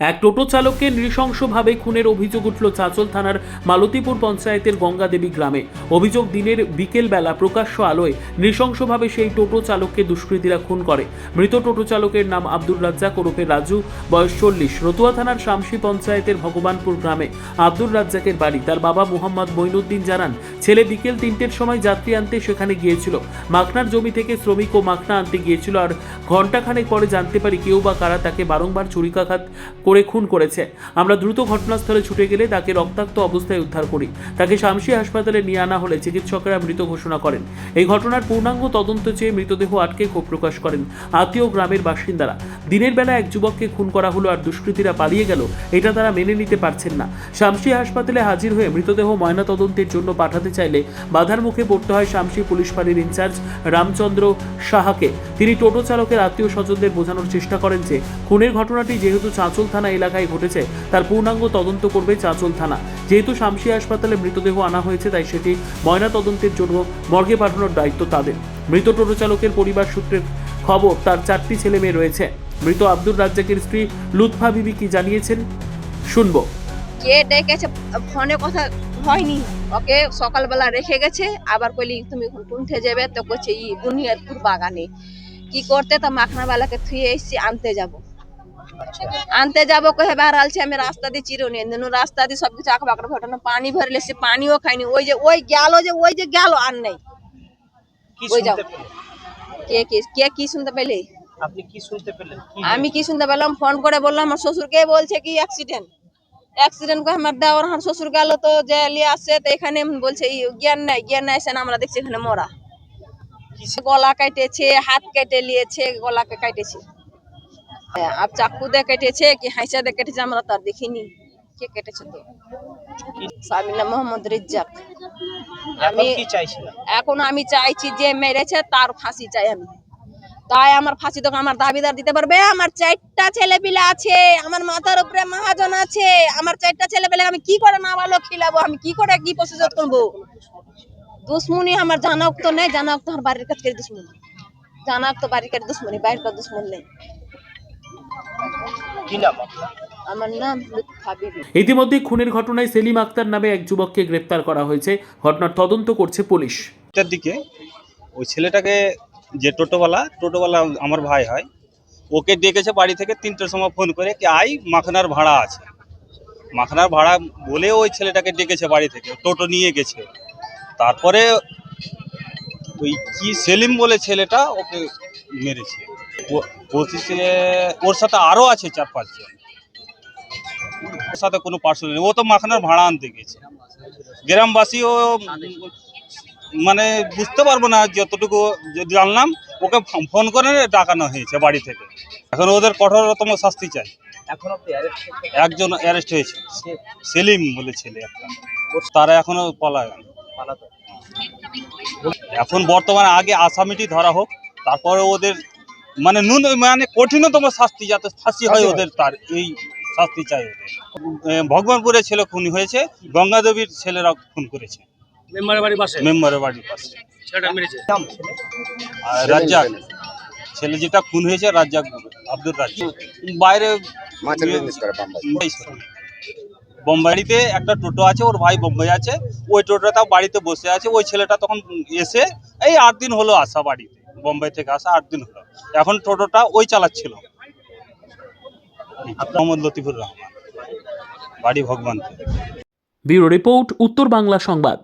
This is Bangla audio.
এক টোটো চালককে নৃশংসভাবে খুনের অভিযোগ উঠল চাঁচল থানার মালতীপুর পঞ্চায়েতের গঙ্গাদেবী গ্রামে। অভিযোগ দিনের বিকেলবেলা প্রকাশ্য আলোয় নৃশংসভাবে সেই টোটো চালককে দুষ্কৃতীরা খুন করে। মৃত টোটো চালকের নাম আব্দুর রাজ্জাক ওরফে রাজু, বয়স চল্লিশ। রতুয়া থানার শামসি পঞ্চায়েতের ভগবানপুর গ্রামে আব্দুর রাজ্জাকের বাড়ি। তার বাবা মোহাম্মদ মঈনুদ্দিন জানান, ছেলে বিকেল তিনটের সময় যাত্রী আনতে সেখানে গিয়েছিল। মাখনার জমি থেকে শ্রমিক ও মাখনা আনতে গিয়েছিল। আর ঘণ্টাখানেক পরে জানতে পারি কেউ বা কারা তাকে বারংবার ছুরিকাঘাত করে খুন করেছে। আমরা দ্রুত ঘটনাস্থলে ছুটে গেলে তাকে রক্তাক্ত অবস্থায় উদ্ধার করি। তাকে শামসি হাসপাতালে নিয়ে আনা হলে চিকিৎসকেরা মৃত ঘোষণা করেন। এই ঘটনার পূর্ণাঙ্গ তদন্ত চেয়ে মৃতদেহ আটকে ক্ষোভ প্রকাশ করেন আত্মীয় গ্রামের বাসিন্দারা। দিনের বেলা এক যুবককে খুন করা হলো আর দুষ্কৃতীরা পালিয়ে গেল, এটা তারা মেনে নিতে পারছেন না। শামসি হাসপাতালে হাজির হয়ে মৃতদেহ ময়না তদন্তের জন্য পাঠাতে চাইলে বাধার মুখে পড়তে হয় শামসি পুলিশ ফাঁড়ির ইনচার্জ রামচন্দ্র সাহাকে। তিনি টোটো চালকের আত্মীয় স্বজনদের বোঝানোর চেষ্টা করেন যে, খুনের ঘটনাটি যেহেতু চাঁচল থানা এলাকায় ঘটেছে। তার পূর্ণাঙ্গ তদন্ত করবে চাঁচল থানা। যেহেতু শামসি হাসপাতালে মৃতদেহ আনা হয়েছে, তাই সেটি ময়না তদন্তের জন্য মর্গে পাঠানোর দায়িত্ব তাদের। মৃত টোটো চালকের পরিবার সূত্রের খবর, তার চারটি ছেলে মেয়ে রয়েছে। মৃত আব্দুর রাজ্জাকের স্ত্রী লুৎফা বিবি কি জানিয়েছেন? শুনব। কে ডেকেছে? ফোনে কথা হয়নি। ওকে সকালবেলা রেখে গেছে। আবার কইলি, তুমি কোনঠে যাবে? তো কইছে, ই বাগানে। কি করতে? তো মাখনাওয়ালাকে থুয়ে এসছি, আনতে যাব। আনতে যাব কহে বেড়ালছে আমি রাস্তা দিয়ে চিরুনি। এদিন রাস্তা দিয়ে সবকিছু আঁকা বাঁকড়া ঘটনা পানি ভরলে সে পানিও খাইনি। ওই যে ওই গেল যে ওই যে গেল আর নেই। ওই যাও। কে কে কি শুনতে পেলে? আপনি কি শুনতে পেলেন? আমি কি শুনতে পেলাম? ফোন করে বললাম আমার শ্বশুরকে বলছে কি অ্যাক্সিডেন্ট অ্যাক্সিডেন্ট করে আমার দেওয়ার আমার শ্বশুর গেল তো যে লিয়ে আসছে তো এখানে বলছে ই জ্ঞান নাই জ্ঞান নাই সেন আমরা দেখছি এখানে মরা। গলা কেটেছে হাত কেটে নিয়েছে গলাকে কেটেছে আর চাকু দিয়ে কেটেছে কি হাইসা দিয়ে কেটেছে আমরা তার দেখিনি। কে কেটেছে তো? সামিনা মোহাম্মদ রিজ্জাক। আমি এখন আমি চাইছি যে মেরেছে তার ফাঁসি চাই আমি। তাই আমার ফাঁসি তো আমার দাবিদার দিতে পারবে। আমার চারটা ছেলে পিলে আছে আমার মাথার উপরে মহাজন আছে। আমার চারটা ছেলে পেলে আমি কি করে না ভালো খিলাবো? আমি কি করে কি প্রসেস করব দুশ্মনী আমার জানাক তো নেই জানাক তো আমার বাড়ির কাছে দুশ্মনী। জানাক তো বাড়ির কাছে দুশ্মনী বাইরের কাছে দুশ্মন নেই। কি নাম আমার নাম ইতিমধ্যে খুনের ঘটনায় সেলিম আক্তার নামে এক যুবককে গ্রেপ্তার করা হয়েছে। ঘটনার তদন্ত করছে পুলিশ। দিকে ওই ছেলেটাকে যে টোটোওয়ালা টোটোওয়ালা আমার ভাই হয় ওকে ডেকেছে বাড়ি থেকে তিনটের সময় ফোন করে কি আই মাখনার ভাড়া আছে। মাখনার ভাড়া বলে ওই ছেলেটাকে ডেকেছে বাড়ি থেকে টোটো নিয়ে গেছে। তারপরে ওই কি সেলিম বলে ছেলেটা ওকে মেরেছে। বলছে ওর সাথে আরও আছে চার পাঁচজন ওর সাথে কোনো পার্সেল নেই। ও তো মাখনার ভাড়া আনতে গেছে। গ্রামবাসীও মানে বুঝতে পারব না যতটুকু জানলাম ওকে ফোন করে ডাকানো হয়েছে বাড়ি থেকে। এখন ওদের কঠোরতম শাস্তি চাই। একজন অ্যারেস্ট হয়েছে। সেলিম বলে ছেলে একটা। তারা এখনও পালাতো। এখন বর্তমানে আগে আসামিটি ধরা হোক তারপরে ওদের মানে নুন মানে কঠিনতম শাস্তি যাতে ফাঁসি হয় ওদের তার এই শাস্তি চাই ওদের। এ, ভগবানপুরের ছেলে খুন হয়েছে গঙ্গাদেবীর ছেলেরা খুন করেছে। মেম্বারের বাড়ির পাশে? মেম্বারের বাড়ির পাশে। ছেলেটা মেরেছে? নাম ছেলে? রাজ্জাক। ছেলে যেটা খুন হয়েছে রাজ্জাক আব্দুল রাজ্জাক। বাইরে। বোম্বাইতে একটা টোটো আছে ওর ভাই বোম্বাই আছে। ওই টোটোটা বাড়িতে বসে আছে। ওই ছেলেটা তখন এসে এই আট দিন হলো আসা বাড়িতে। বোম্বাই থেকে আসা আট দিন হলো। এখন টোটোটা ওই চালাচ্ছিল। মোহাম্মদ লতিফুর রহমান বাড়ি ভগবান ব্যুরো রিপোর্ট উত্তর বাংলা সংবাদ।